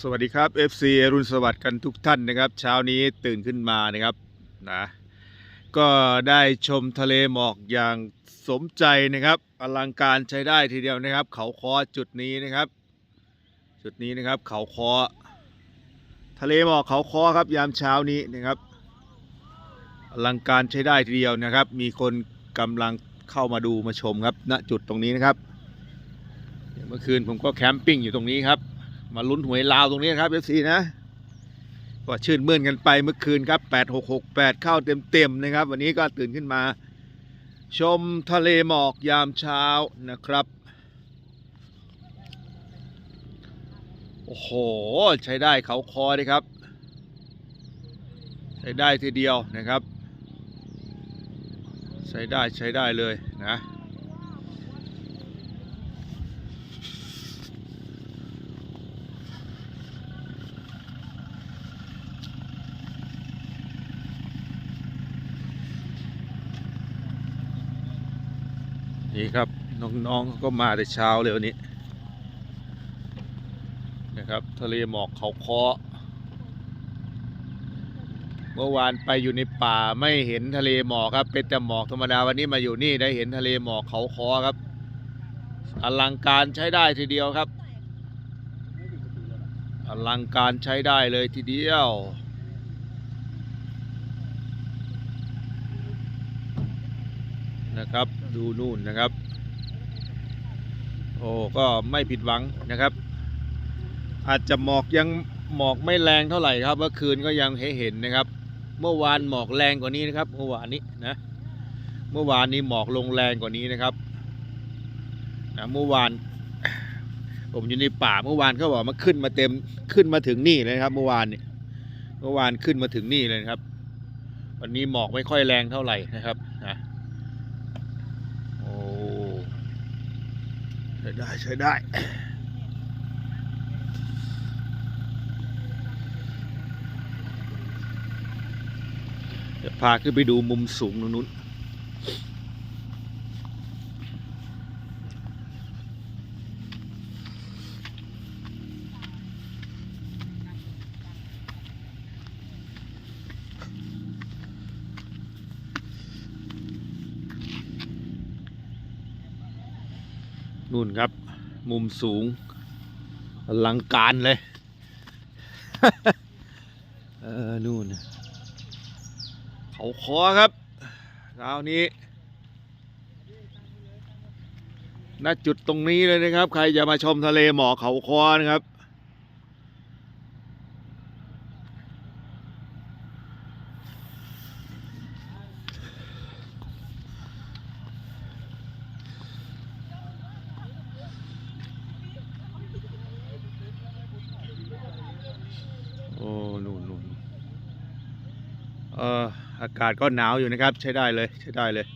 สวัสดีครับ FC อรุณสวัสดิ์กันทุกท่านนะครับ เช้านี้ตื่นขึ้นมานะครับนะก็ได้ชมทะเลหมอกอย่างสมใจนะครับ อลังการใช้ได้ทีเดียวนะครับ เขาคอจุดนี้นะครับ จุดนี้นะครับ เขาคอทะเลหมอกเขาคอครับยามเช้านี้นะครับอลังการใช้ได้ทีเดียวนะครับ มีคนกำลังเข้ามาดูมาชมครับณจุดตรงนี้นะครับเดี๋ยวเมื่อคืนผมก็แคมปิ้งอยู่ตรงนี้ครับ มาลุ้นหวยลาวตรงนี้นะครับเอฟซีนะก็ชื่นมื่นกันไปเมื่อคืนครับ 8668 เข้าเต็มๆนะครับ วันนี้ก็ตื่นขึ้นมา ชมทะเลหมอกยามเช้านะครับ โอ้โห ใช้ได้เขาคอเลยครับ ใช้ได้ทีเดียวนะครับ ใช้ได้ใช้ได้เลยนะ นี่ครับน้องๆเขาก็มาแต่เช้าเลยวันนี้นะครับทะเลหมอกเขาคอเมื่อวานไปอยู่ในป่าไม่เห็นทะเลหมอกครับ เป็นแต่หมอกธรรมดาวันนี้มาอยู่นี่ได้เห็นทะเลหมอกเขาคอครับ อลังการใช้ได้ทีเดียวครับ อลังการใช้ได้เลยทีเดียว นะครับ ดูนู่นนะครับ โอ้ก็ไม่ผิดหวังนะครับ อาจจะหมอกยังหมอกไม่แรงเท่าไหร่ครับเมื่อคืนก็ยังให้เห็นนะครับ เมื่อวานหมอกแรงกว่านี้นะครับ เมื่อวานนี้นะเมื่อวานนี้หมอกลงแรงกว่านี้นะครับนะเมื่อวาน ผมอยู่ในป่าเมื่อวานเขาบอกมาขึ้นมาเต็มขึ้นมาถึงนี่เลยนะครับ เมื่อวานนี่เมื่อวานขึ้นมาถึงนี่เลยนะครับ วันนี้หมอกไม่ค่อยแรงเท่าไหร่นะครับนะ โอ้ใช้ ได้ใช้ได้เดี๋ยวพาขึ้นไปดูมุมสูงตรงนู้น นู่นครับ มุมสูงอลังการเลย เออ นู่น เขาคอครับราวนี้ณจุดตรงนี้เลยนะครับ ใครจะมาชมทะเลหมอกเขาคอนะครับ อ้นู่นนู่นเอออากาศก็หนาวอยู่นะครับ ใช้ได้เลย ใช้ได้เลย